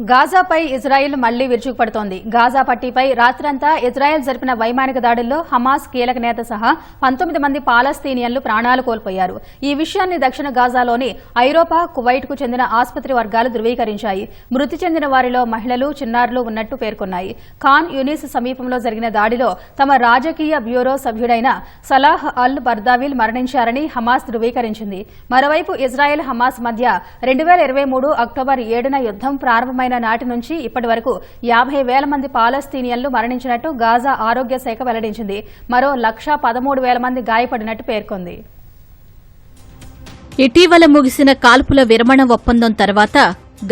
గాజాపై Israel మళ్ళీ విరుచుకుపడుతోంది. Gaza పట్టీపై రాత్రంతా Israel జరిపిన వైమానిక దాడుల్లో హమాస్ కీలక నేత సహా పంతొమ్మిది మంది పాలస్తీనియన్లు ప్రాణాలు కోల్పోయారు. ఈ విషయాన్ని దక్షిణ గాజాలోని ఐరోపా కువైట్కు చెందిన ఆసుపత్రి వర్గాలు ధృవీకరించాయి. మృతి చెందిన వారిలో మహిళలు చిన్నారులు ఉన్నట్టు పేర్కొన్నాయి. ఖాన్ యూనిస్ సమీపంలో జరిగిన దాడిలో తమ రాజకీయ బ్యూరో సభ్యుడైన సలాహ్ అల్ బర్దావిల్ మరణించారని హమాస్ ధృవీకరించింది. మరోవైపు ఇజ్రాయెల్ హమాస్ మధ్య రెండు ఇరవై మూడు అక్టోబర్ ఏడున యుద్దం ప్రారంభమైన నాటి నుంచి ఇప్పటి వరకు యాభై వేల మంది పాలస్తీనియన్లు మరణించినట్టు గాజా ఆరోగ్య శాఖ వెల్లడించింది. మరో లక్ష పదమూడు వేల మంది గాయపడినట్టు పేర్కొంది. ఇటీవల ముగిసిన కాల్పుల విరమణ ఒప్పందం తర్వాత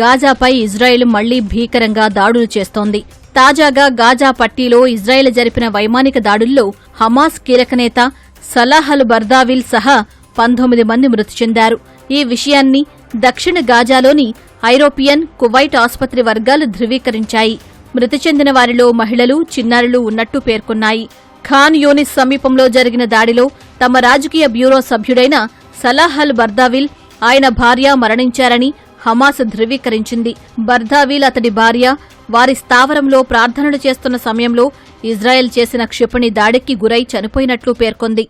గాజాపై ఇజ్రాయెల్ మళ్ళీ భీకరంగా దాడులు చేస్తోంది. తాజాగా గాజా పట్టీలో ఇజ్రాయెల్ జరిపిన వైమానిక దాడుల్లో హమాస్ కీలక నేత సలాహల్ బర్దావిల్ సహా పంతొమ్మిది మంది మృతి చెందారు. ఈ విషయాన్ని దక్షిణ గాజాలోని ఐరోపియన్ కువైట్ ఆసుపత్రి వర్గాలు ధృవీకరించాయి. మృతి చెందిన వారిలో మహిళలు చిన్నారులు ఉన్నట్టు పేర్కొన్నాయి. ఖాన్ యూనిస్ సమీపంలో జరిగిన దాడిలో తమ రాజకీయ బ్యూరో సభ్యుడైన సలాహల్ బర్దావిల్ ఆయన భార్య మరణించారని హమాస్ ధృవీకరించింది. బర్దావిల్ అతడి భార్య వారి స్థావరంలో ప్రార్థనలు చేస్తున్న సమయంలో ఇజ్రాయెల్ చేసిన క్షిపణి దాడికి గురై చనిపోయినట్లు పేర్కొంది.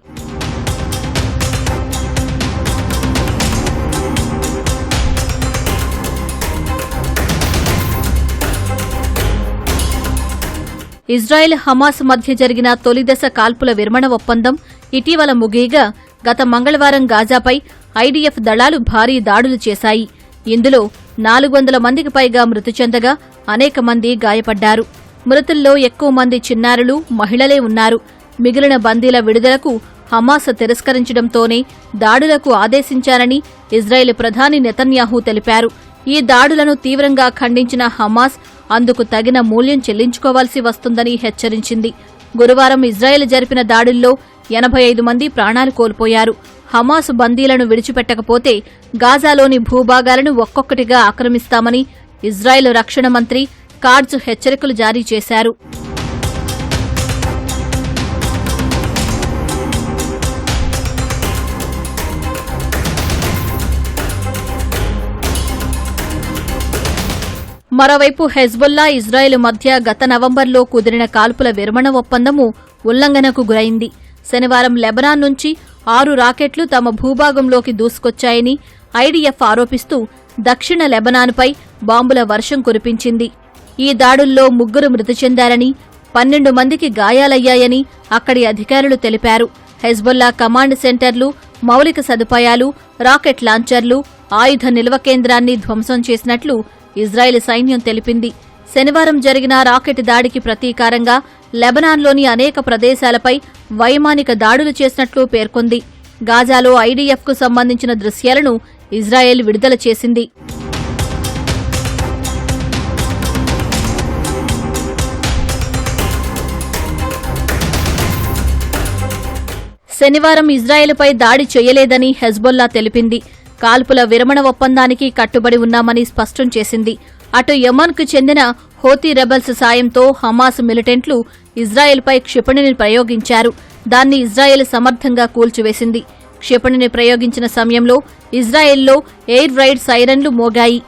ఇజ్రాయెల్ హమాస్ మధ్య జరిగిన తొలిదశ కాల్పుల విరమణ ఒప్పందం ఇటీవల ముగియగా గత మంగళవారం గాజాపై ఐడీఎఫ్ దళాలు భారీ దాడులు చేశాయి. ఇందులో నాలుగు వందల మందికి పైగా మృతి చెందగా అనేక మంది గాయపడ్డారు. మృతుల్లో ఎక్కువ మంది చిన్నారులు మహిళలే ఉన్నారు. మిగిలిన బందీల విడుదలకు హమాస్ తిరస్కరించడంతోనే దాడులకు ఆదేశించారని ఇజ్రాయెల్ ప్రధాని నెతన్యాహు తెలిపారు. ఈ దాడులను తీవ్రంగా ఖండించిన హమాస్ అందుకు తగిన మూల్యం చెల్లించుకోవాల్సి వస్తుందని హెచ్చరించింది. గురువారం ఇజ్రాయెల్ జరిపిన దాడుల్లో ఎనభై ఐదు మంది ప్రాణాలు కోల్పోయారు. హమాస్ బందీలను విడిచిపెట్టకపోతే గాజాలోని భూభాగాలను ఒక్కొక్కటిగా ఆక్రమిస్తామని ఇజ్రాయెల్ రక్షణ మంత్రి కార్డ్స్ హెచ్చరికలు జారీ చేశారు. మరోవైపు హెజ్బుల్లా ఇజ్రాయెల్ మధ్య గత నవంబర్లో కుదిరిన కాల్పుల విరమణ ఒప్పందము ఉల్లంఘనకు గురైంది. శనివారం లెబనాన్ నుంచి ఆరు రాకెట్లు తమ భూభాగంలోకి దూసుకొచ్చాయని ఐడీఎఫ్ ఆరోపిస్తూ దక్షిణ లెబనాన్పై బాంబుల వర్షం కురిపించింది. ఈ దాడుల్లో ముగ్గురు మృతి చెందారని పన్నెండు మందికి గాయాలయ్యాయని అక్కడి అధికారులు తెలిపారు. హెజ్బుల్లా కమాండ్ సెంటర్లు మౌలిక సదుపాయాలు రాకెట్ లాంచర్లు ఆయుధ నిల్వ కేంద్రాన్ని ధ్వంసం చేసినట్లు ఇజ్రాయెల్ సైన్యం తెలిపింది. శనివారం జరిగిన రాకెట్ దాడికి ప్రతీకారంగా లెబనాన్లోని అనేక ప్రదేశాలపై వైమానిక దాడులు చేసినట్లు పేర్కొంది. గాజాలో ఐడీఎఫ్కు సంబంధించిన దృశ్యాలను ఇజ్రాయెల్ విడుదల చేసింది. శనివారం ఇజ్రాయెల్పై దాడి చేయలేదని హెజ్బొల్లా తెలిపింది. కాల్పుల విరమణ ఒప్పందానికి కట్టుబడి ఉన్నామని స్పష్టం చేసింది. అటు యమన్కు చెందిన హోతీ రెబల్స్ సాయంతో హమాస్ మిలిటెంట్లు ఇజ్రాయెల్పై క్షిపణిని ప్రయోగించారు. దాన్ని ఇజ్రాయెల్ సమర్థంగా కూల్చివేసింది. క్షిపణిని ప్రయోగించిన సమయంలో ఇజ్రాయెల్లో ఎయిర్ రైడ్ సైరన్లు మోగాయి.